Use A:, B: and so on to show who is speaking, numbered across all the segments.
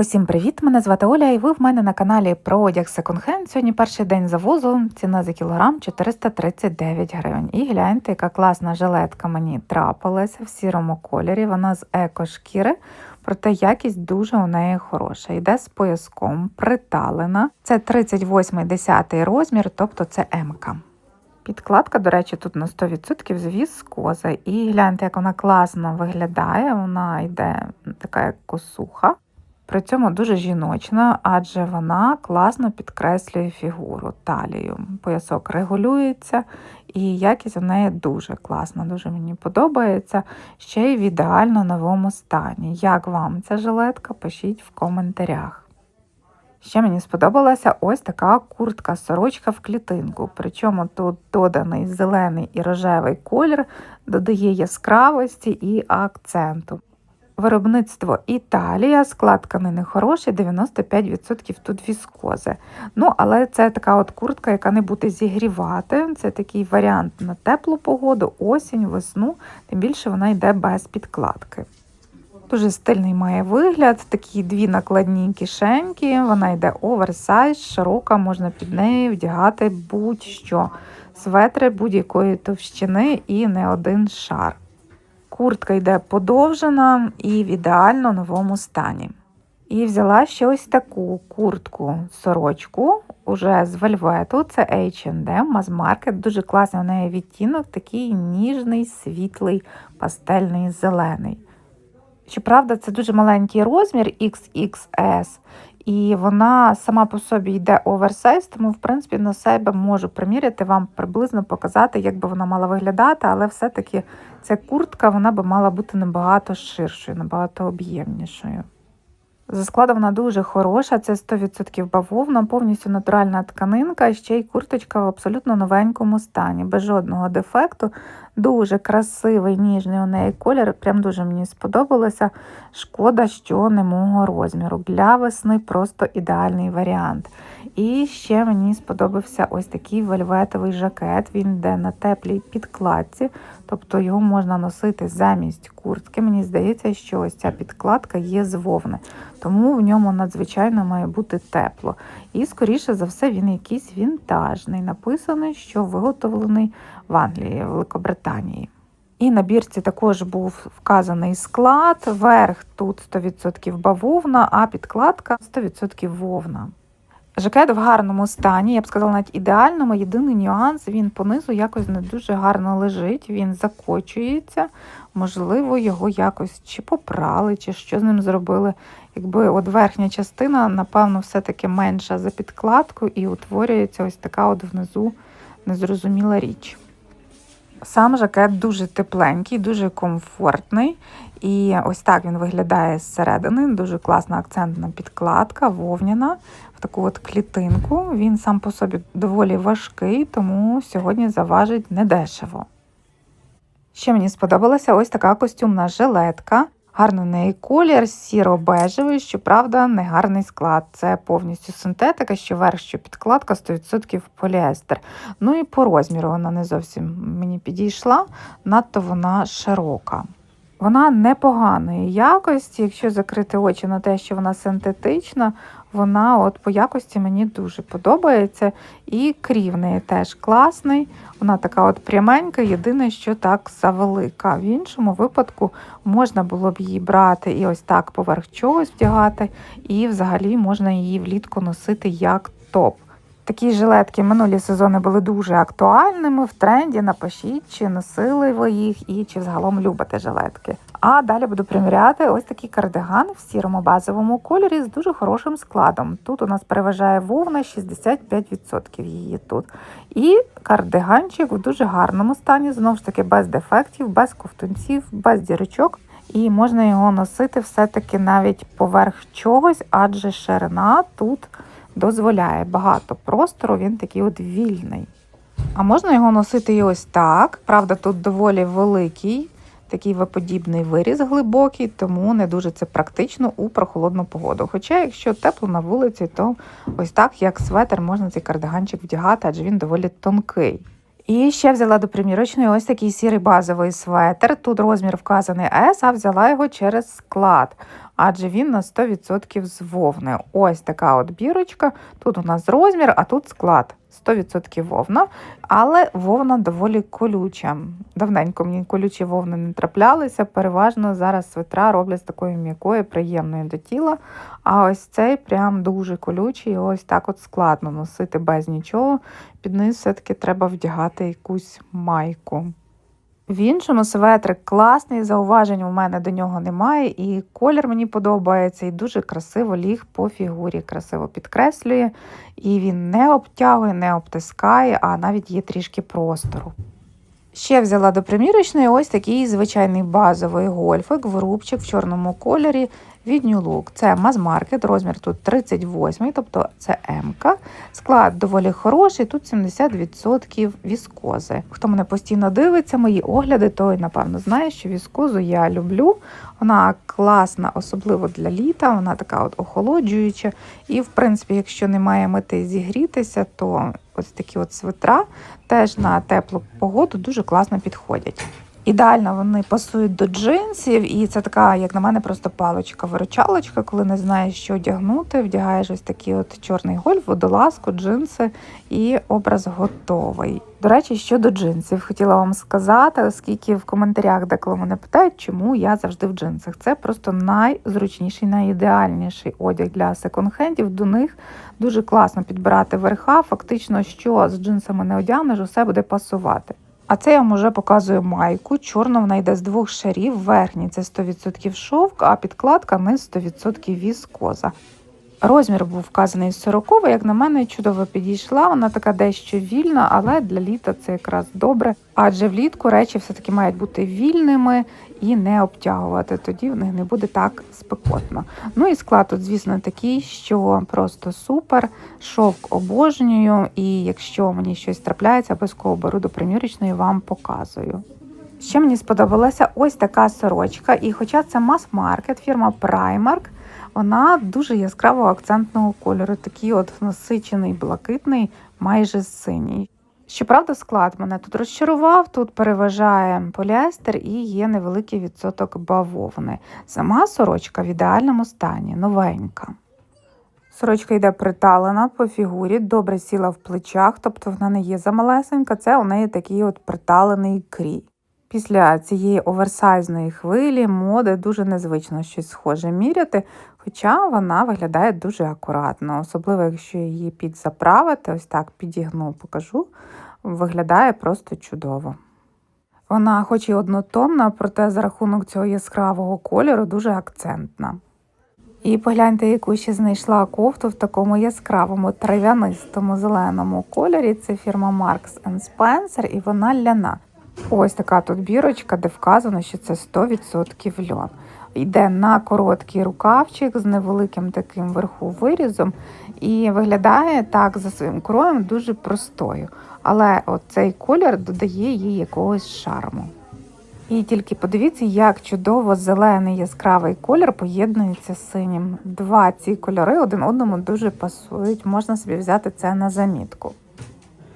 A: Усім привіт! Мене звати Оля, і ви в мене на каналі про одяг секонд-хенд. Сьогодні перший день завозу. Ціна за кілограм 439 гривень. І гляньте, яка класна жилетка мені трапилася в сірому кольорі. Вона з екошкіри, проте якість дуже у неї хороша. Йде з пояском, приталена. Це 38-10 розмір, тобто це М-ка. Підкладка, до речі, тут на 100% з віскоза. І гляньте, як вона класно виглядає. Вона йде така як косуха. При цьому дуже жіночна, адже вона класно підкреслює фігуру, талію. Поясок регулюється, і якість у неї дуже класна, дуже мені подобається. Ще й в ідеально новому стані. Як вам ця жилетка? Пишіть в коментарях. Ще мені сподобалася ось така куртка-сорочка в клітинку. Причому тут доданий зелений і рожевий колір, додає яскравості і акценту. Виробництво Італія, склад тканини хороший, 95% тут віскози. Ну, але це така от куртка, яка не буде зігрівати. Це такий варіант на теплу погоду, осінь, весну, тим більше вона йде без підкладки. Дуже стильний має вигляд, такі дві накладні кишеньки, вона йде оверсайз, широка, можна під неї вдягати будь-що, светри будь-якої товщини і не один шар. Куртка йде подовжена і в ідеально новому стані. І взяла ще ось таку куртку-сорочку уже з вельвету. Це H&M, мазмаркет. Дуже класний у неї відтінок, такий ніжний, світлий, пастельний, зелений. Щоправда, це дуже маленький розмір XXS, і вона сама по собі йде оверсайз, тому, в принципі, на себе можу приміряти, вам приблизно показати, як би вона мала виглядати, але все-таки ця куртка вона би мала бути набагато ширшою, набагато об'ємнішою. За складом вона дуже хороша, це 100% бавовна, повністю натуральна тканинка, ще й курточка в абсолютно новенькому стані, без жодного дефекту. Дуже красивий, ніжний у неї колір, прям дуже мені сподобалося. Шкода, що не мого розміру. Для весни просто ідеальний варіант. І ще мені сподобався ось такий вельветовий жакет. Він йде на теплій підкладці, тобто його можна носити замість куртки. Мені здається, що ось ця підкладка є з вовни, тому в ньому надзвичайно має бути тепло. І, скоріше за все, він якийсь вінтажний. Написано, що виготовлений в Англії, в Великобританії. І на бірці також був вказаний склад, верх тут 100% бавовна, а підкладка 100% вовна. Жакет в гарному стані, я б сказала, навіть ідеальному. Єдиний нюанс, він понизу якось не дуже гарно лежить, він закочується. Можливо, його якось чи попрали, чи що з ним зробили. Якби от верхня частина, напевно, все-таки менша за підкладку, і утворюється ось така от внизу незрозуміла річ. Сам жакет дуже тепленький, дуже комфортний. І ось так він виглядає зсередини. Дуже класна акцентна підкладка, вовняна, в таку от клітинку. Він сам по собі доволі важкий, тому сьогодні заважить недешево. Ще мені сподобалася ось така костюмна жилетка. Гарний неї колір, сіро-бежевий, щоправда, не гарний склад. Це повністю синтетика, що верх, що підкладка 100% поліестер. Ну і по розміру вона не зовсім мені підійшла, надто вона широка. Вона непоганої якості, якщо закрити очі на те, що вона синтетична, вона от по якості мені дуже подобається. І неї теж класний. Вона така от пряменька, єдине, що так завелика. В іншому випадку можна було б її брати і ось так поверх чогось вдягати, і взагалі можна її влітку носити як топ. Такі жилетки минулі сезони були дуже актуальними в тренді. Напишіть, чи носили ви їх і чи взагалом любите жилетки. А далі буду приміряти ось такий кардиган в сірому базовому кольорі з дуже хорошим складом. Тут у нас переважає вовна 65% її тут. І кардиганчик в дуже гарному стані, знову ж таки, без дефектів, без ковтунців, без дірочок. І можна його носити все-таки навіть поверх чогось, адже ширина тут дозволяє багато простору, він такий от вільний. А можна його носити і ось так. Правда, тут доволі великий, такий виподібний виріз глибокий, тому не дуже це практично у прохолодну погоду. Хоча, якщо тепло на вулиці, то ось так, як светр, можна цей кардиганчик вдягати, адже він доволі тонкий. І ще взяла до примірочної ось такий сірий базовий светр. Тут розмір вказаний S, а взяла його через склад. Адже він на 100% з вовни. Ось така от бірочка. Тут у нас розмір, а тут склад. 100% вовна, але вовна доволі колюча. Давненько мені колючі вовни не траплялися. Переважно зараз свитра роблять з такої м'якої, приємної до тіла. А ось цей прям дуже колючий, ось так от складно носити без нічого. Під низ все-таки треба вдягати якусь майку. В іншому светрик класний, зауважень у мене до нього немає, і колір мені подобається, і дуже красиво ліг по фігурі, красиво підкреслює, і він не обтягує, не обтискає, а навіть є трішки простору. Ще взяла до примірочної ось такий звичайний базовий гольфик, врубчик в чорному кольорі від New Look. Це маз-маркет, розмір тут 38, тобто це М. Склад доволі хороший, тут 70% віскози. Хто мене постійно дивиться, мої огляди, той напевно знає, що віскозу я люблю. Вона класна, особливо для літа, вона така от охолоджуюча. І, в принципі, якщо немає мети зігрітися, то ось такі от свитра теж на теплу погоду дуже класно підходять. Ідеально вони пасують до джинсів, і це така, як на мене, просто паличка-виручалочка, коли не знаєш, що одягнути, вдягаєш ось такий от чорний гольф, водолазку, джинси, і образ готовий. До речі, щодо джинсів, хотіла вам сказати, оскільки в коментарях деколи мене питають, чому я завжди в джинсах. Це просто найзручніший, найідеальніший одяг для секонд-хендів. До них дуже класно підбирати верха. Фактично, що з джинсами не одягнеш, усе буде пасувати. А це я вам вже показую майку. Чорна вона йде з двох шарів. Верхній це 100% шовк, а підкладка низ 100% віскоза. Розмір був вказаний 40, як на мене, чудово підійшла. Вона така дещо вільна, але для літа це якраз добре. Адже влітку речі все-таки мають бути вільними і не обтягувати. Тоді в них не буде так спекотно. Ну і склад тут, звісно, такий, що просто супер. Шовк обожнюю, і якщо мені щось трапляється, обов'язково беру до примірочної, вам показую. Ще мені сподобалася ось така сорочка, і хоча це мас-маркет, фірма Primark, вона дуже яскравого акцентного кольору, такий от насичений, блакитний, майже синій. Щоправда, склад мене тут розчарував, тут переважає поліестер і є невеликий відсоток бавовни. Сама сорочка в ідеальному стані, новенька. Сорочка йде приталена по фігурі, добре сіла в плечах, тобто вона не є замалесенька, це у неї такий от приталений крій. Після цієї оверсайзної хвилі моди дуже незвично щось схоже міряти, хоча вона виглядає дуже акуратно, особливо якщо її підзаправити, ось так підігну, покажу, виглядає просто чудово. Вона, хоч і однотонна, проте за рахунок цього яскравого кольору дуже акцентна. І погляньте, яку ще знайшла кофту в такому яскравому трав'янистому зеленому кольорі. Це фірма Marks Spencer і вона ляна. Ось така тут бірочка, де вказано, що це 100% льон. Йде на короткий рукавчик з невеликим таким верху вирізом, і виглядає так за своїм кроєм дуже простою. Але цей колір додає їй якогось шарму. І тільки подивіться, як чудово зелений яскравий колір поєднується з синім. Два ці кольори один одному дуже пасують, можна собі взяти це на замітку.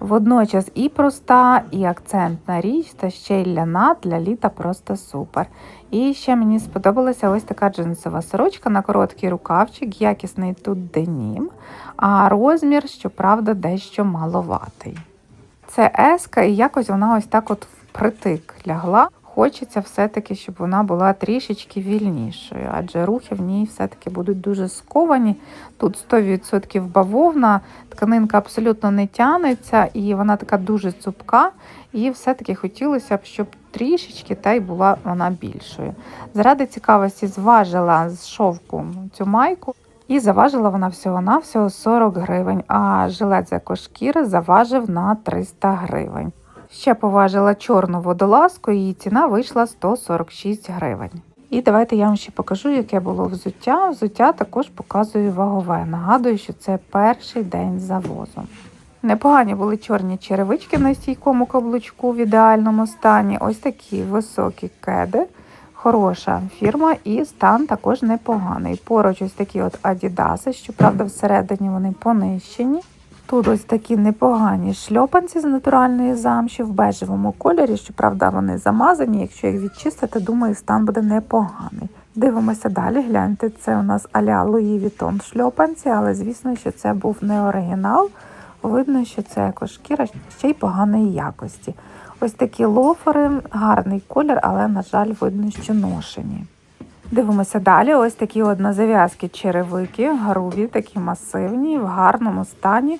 A: Водночас і проста, і акцентна річ, та ще й ляна для літа просто супер. І ще мені сподобалася ось така джинсова сорочка на короткий рукавчик, якісний тут денім, а розмір, щоправда, дещо маловатий. Це еска, і якось вона ось так от впритик лягла. Хочеться все-таки, щоб вона була трішечки вільнішою, адже рухи в ній все-таки будуть дуже сковані. Тут 100% бавовна, тканинка абсолютно не тянеться, і вона така дуже цупка. І все-таки хотілося б, щоб трішечки та й була вона більшою. Заради цікавості зважила з шовку цю майку. І заважила вона всього-навсього 40 гривень, а жилет з екошкіри заважив на 300 гривень. Ще поважила чорну водолазку, її ціна вийшла 146 гривень. І давайте я вам ще покажу, яке було взуття. Взуття також показую вагове. Нагадую, що це перший день завозу. Непогані були чорні черевички на стійкому каблучку в ідеальному стані. Ось такі високі кеди. Хороша фірма і стан також непоганий. Поруч ось такі от адідаси, щоправда, всередині вони понищені. Тут ось такі непогані шльопанці з натуральної замші в бежевому кольорі. Щоправда, вони замазані. Якщо їх відчистити, думаю, стан буде непоганий. Дивимося далі. Гляньте, це у нас аля Луї Вітон шльопанці, але звісно, що це був не оригінал. Видно, що це екошкіра ще й поганої якості. Ось такі лофери, гарний колір, але, на жаль, видно, що ношені. Дивимося далі. Ось такі однозав'язки черевики, грубі, такі масивні, в гарному стані.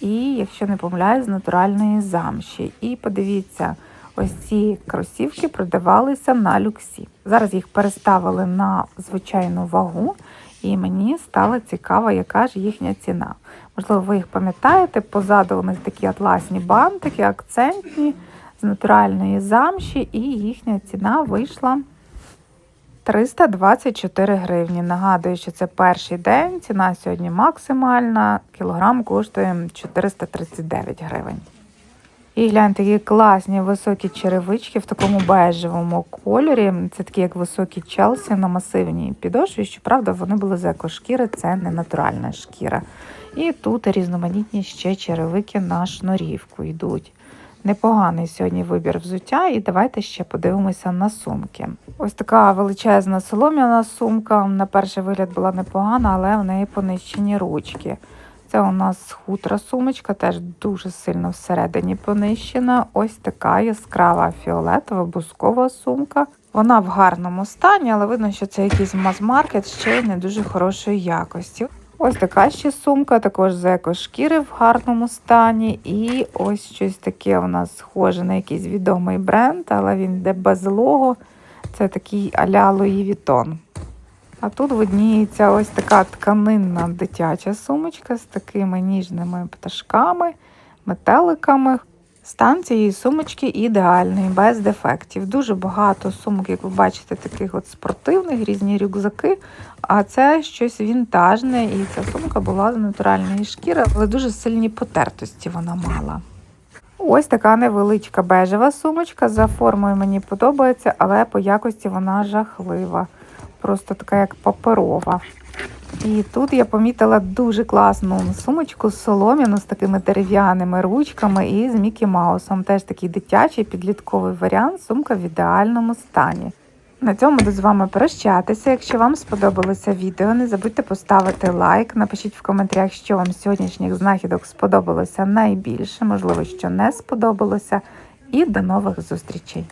A: І, якщо не помиляюсь, з натуральної замші. І подивіться, ось ці кросівки продавалися на люксі. Зараз їх переставили на звичайну вагу, і мені стало цікаво, яка ж їхня ціна. Можливо, ви їх пам'ятаєте, позаду у них такі атласні бантики, акцентні, з натуральної замші, і їхня ціна вийшла 324 гривні. Нагадую, що це перший день. Ціна сьогодні максимальна. Кілограм коштує 439 гривень. І гляньте, які класні високі черевички в такому бежевому кольорі. Це такі, як високі челсі на масивній підошві. Щоправда, вони були з екошкіри, це не натуральна шкіра. І тут різноманітні ще черевики на шнурівку йдуть. Непоганий сьогодні вибір взуття, і давайте ще подивимося на сумки. Ось така величезна солом'яна сумка. На перший вигляд була непогана, але в неї понищені ручки. Це у нас хутра сумочка, теж дуже сильно всередині понищена. Ось така яскрава фіолетова бускова сумка. Вона в гарному стані, але видно, що це якийсь мас-маркет ще й не дуже хорошої якості. Ось така ще сумка, також з екошкіри в гарному стані. І ось щось таке у нас схоже на якийсь відомий бренд, але він йде без лого. Це такий а-ля Луї Вітон. А тут видніється ось така тканинна дитяча сумочка з такими ніжними пташками, метеликами. Стан цієї сумочки ідеальний, без дефектів. Дуже багато сумок, як ви бачите, таких от спортивних, різні рюкзаки. А це щось вінтажне, і ця сумка була з натуральної шкіри, але дуже сильні потертості вона мала. Ось така невеличка бежева сумочка. За формою мені подобається, але по якості вона жахлива. Просто така як паперова. І тут я помітила дуже класну сумочку з солом'яну з такими дерев'яними ручками і з Мікі Маусом. Теж такий дитячий підлітковий варіант, сумка в ідеальному стані. На цьому буду з вами прощатися. Якщо вам сподобалося відео, не забудьте поставити лайк, напишіть в коментарях, що вам з сьогоднішніх знахідок сподобалося найбільше, можливо, що не сподобалося. І до нових зустрічей!